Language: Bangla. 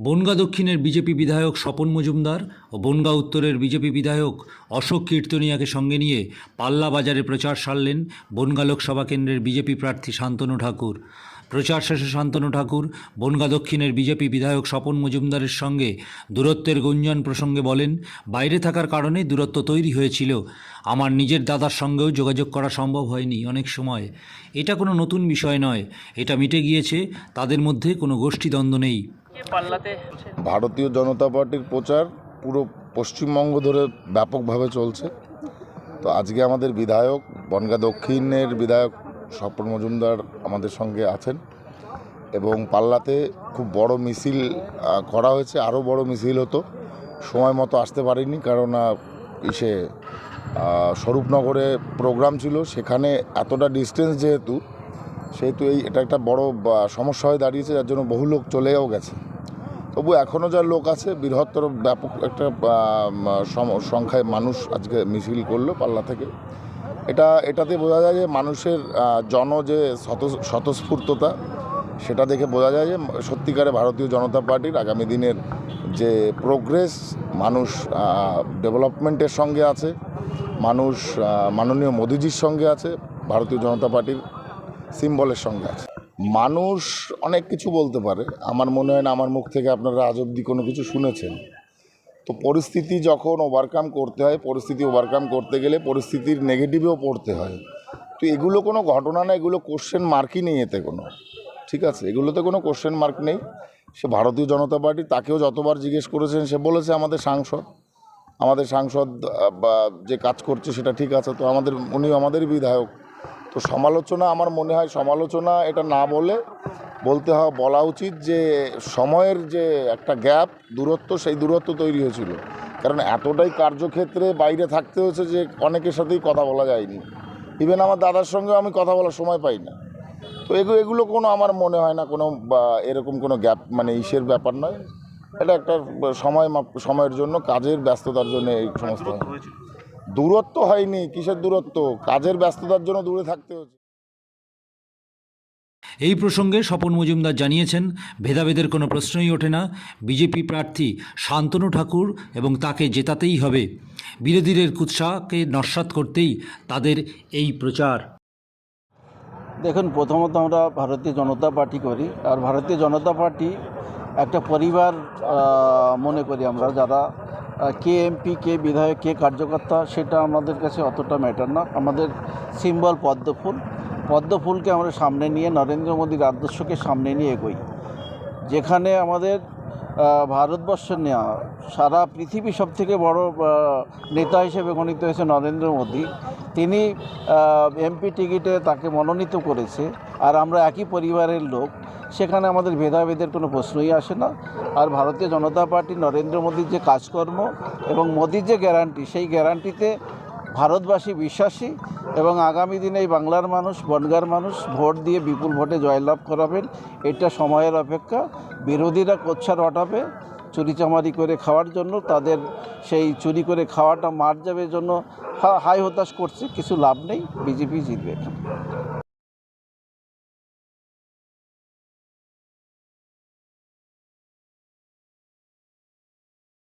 বনগাঁ দক্ষিণের বিজেপি বিধায়ক স্বপন মজুমদার ও বনগাঁ উত্তরের বিজেপি বিধায়ক অশোক কীর্তনিয়াকে সঙ্গে নিয়ে পাল্লা বাজারে প্রচার সারলেন বনগাঁ লোকসভা কেন্দ্রের বিজেপি প্রার্থী শান্তনু ঠাকুর। প্রচার শেষে শান্তনু ঠাকুর বনগা দক্ষিণের বিজেপি বিধায়ক স্বপন মজুমদারের সঙ্গে দূরত্বের গুঞ্জন প্রসঙ্গে বলেন, বাইরে থাকার কারণে দূরত্ব তৈরি হয়েছিল। আমার নিজের দাদার সঙ্গেও যোগাযোগ করা সম্ভব হয়নি অনেক সময়। এটা কোনো নতুন বিষয় নয়। এটা মিটে গিয়েছে। তাদের মধ্যে কোনো গোষ্ঠীদ্বন্দ্ব নেই। পাল্লাতে ভারতীয় জনতা পার্টির প্রচার পুরো পশ্চিমবঙ্গ ধরে ব্যাপকভাবে চলছে। তো আজকে আমাদের বিধায়ক, বনগা দক্ষিণের বিধায়ক স্বপন মজুমদার আমাদের সঙ্গে আছেন এবং পাল্লাতে খুব বড় মিছিল করা হয়েছে, আরও বড় মিছিল হতো। সময় মতো আসতে পারিনি কারণ ইসে স্বরূপনগরে প্রোগ্রাম ছিল। সেখানে এতটা ডিস্টেন্স যেহেতু, সেহেতু এই, এটা একটা বড় সমস্যা হয়ে দাঁড়িয়েছে, যার জন্য বহু লোক চলেও গেছে। তবু এখনও যা লোক আছে, বৃহত্তর ব্যাপক একটা সংখ্যায় মানুষ আজকে মিছিল করল পাল্লা থেকে। এটা, এটাতে বোঝা যায় যে মানুষের জন যে স্বত- স্বতঃস্ফূর্ততা, সেটা দেখে বোঝা যায় যে সত্যিকারে ভারতীয় জনতা পার্টির আগামী দিনের যে প্রোগ্রেস মানুষ ডেভেলপমেন্টের সঙ্গে আছে, মানুষ মাননীয় মোদিজির সঙ্গে আছে, ভারতীয় জনতা পার্টির সিম্বলের সঙ্গে আছে। মানুষ অনেক কিছু বলতে পারে। আমার মনে হয় না আমার মুখ থেকে আপনারা আজ অব্দি কোনো কিছু শুনেছেন। তো পরিস্থিতি যখন ওভারকাম করতে হয়, পরিস্থিতি ওভারকাম করতে গেলে পরিস্থিতির নেগেটিভেও পড়তে হয়। তো এগুলো কোনো ঘটনা না, এগুলো কোশ্চেন মার্কই নেই এতে কোনো। ঠিক আছে? এগুলোতে কোনো কোশ্চেন মার্ক নেই। সে ভারতীয় জনতা পার্টি তাকেও যতবার জিজ্ঞেস করেছেন, সে বলেছে আমাদের সাংসদ। আমাদের সাংসদ বা যে কাজ করছে সেটা ঠিক আছে, তো আমাদের উনি আমাদের বিধায়ক। তো সমালোচনা আমার মনে হয় সমালোচনা এটা না বলে বলতে হয়, বলা উচিত যে সময়ের যে একটা গ্যাপ, দূরত্ব, সেই দূরত্ব তৈরি হয়েছিল। কারণ এতটাই কার্যক্ষেত্রে বাইরে থাকতে হয়েছে যে অনেকের সাথেই কথা বলা যায়নি। ইভেন আমার দাদার সঙ্গেও আমি কথা বলার সময় পাই না। তো এগুলো এগুলো কোনো আমার মনে হয় না কোনো, বা এরকম কোনো গ্যাপ মানে ইসের ব্যাপার নয়। এটা একটা সময়, সময়ের জন্য, কাজের ব্যস্ততার জন্য এই সমস্ত। দূরত্ব হয়নি কিসের দূরত্ব? কাজের ব্যস্ততার জন্য দূরে থাকতে হচ্ছে। এই প্রসঙ্গে স্বপন মজুমদার জানিয়েছেন ভেদাভেদের কোনো প্রশ্নই ওঠে না। বিজেপি প্রার্থী শান্তনু ঠাকুর এবং তাকে জেতাতেই হবে। বিরোধীদের কুৎসাকে নস্বাত করতেই তাদের এই প্রচার। দেখুন প্রথমত আমরা ভারতীয় জনতা পার্টি করি আর ভারতীয় জনতা পার্টি একটা পরিবার মনে করি আমরা যারা কে এমপি, কে বিধায়ক, কে কার্যকর্তা, সেটা আমাদের কাছে অতটা ম্যাটার না। আমাদের সিম্বল পদ্মফুল পদ্মফুলকে আমরা সামনে নিয়ে নরেন্দ্র মোদীর আদর্শকে সামনে নিয়ে এগোই। যেখানে আমাদের ভারতবর্ষ নেওয়া সারা পৃথিবী সব থেকে বড় নেতা হিসেবে গণিত হয়েছে নরেন্দ্র মোদী। তিনি এমপি টিকিটে তাকে মনোনীত করেছে। আর আমরা একই পরিবারের লোক, সেখানে আমাদের ভেদাভেদের কোনো প্রশ্নই আসে না। আর ভারতীয় জনতা পার্টি নরেন্দ্র মোদীর যে কাজকর্ম এবং মোদীর যে গ্যারান্টি, সেই গ্যারান্টিতে ভারতবাসী বিশ্বাসী এবং আগামী দিনে এই বাংলার মানুষ, বনগার মানুষ ভোট দিয়ে বিপুল ভোটে জয়লাভ করাবেন, এটা সময়ের অপেক্ষা। বিরোধীরা কোচ্ছার হটাবে চুরিচামারি করে খাওয়ার জন্য তাদের সেই চুরি করে খাওয়াটা মার যাবে জন্য হাই হতাশ করছে, কিছু লাভ নেই, বিজেপি জিতবে এখানে।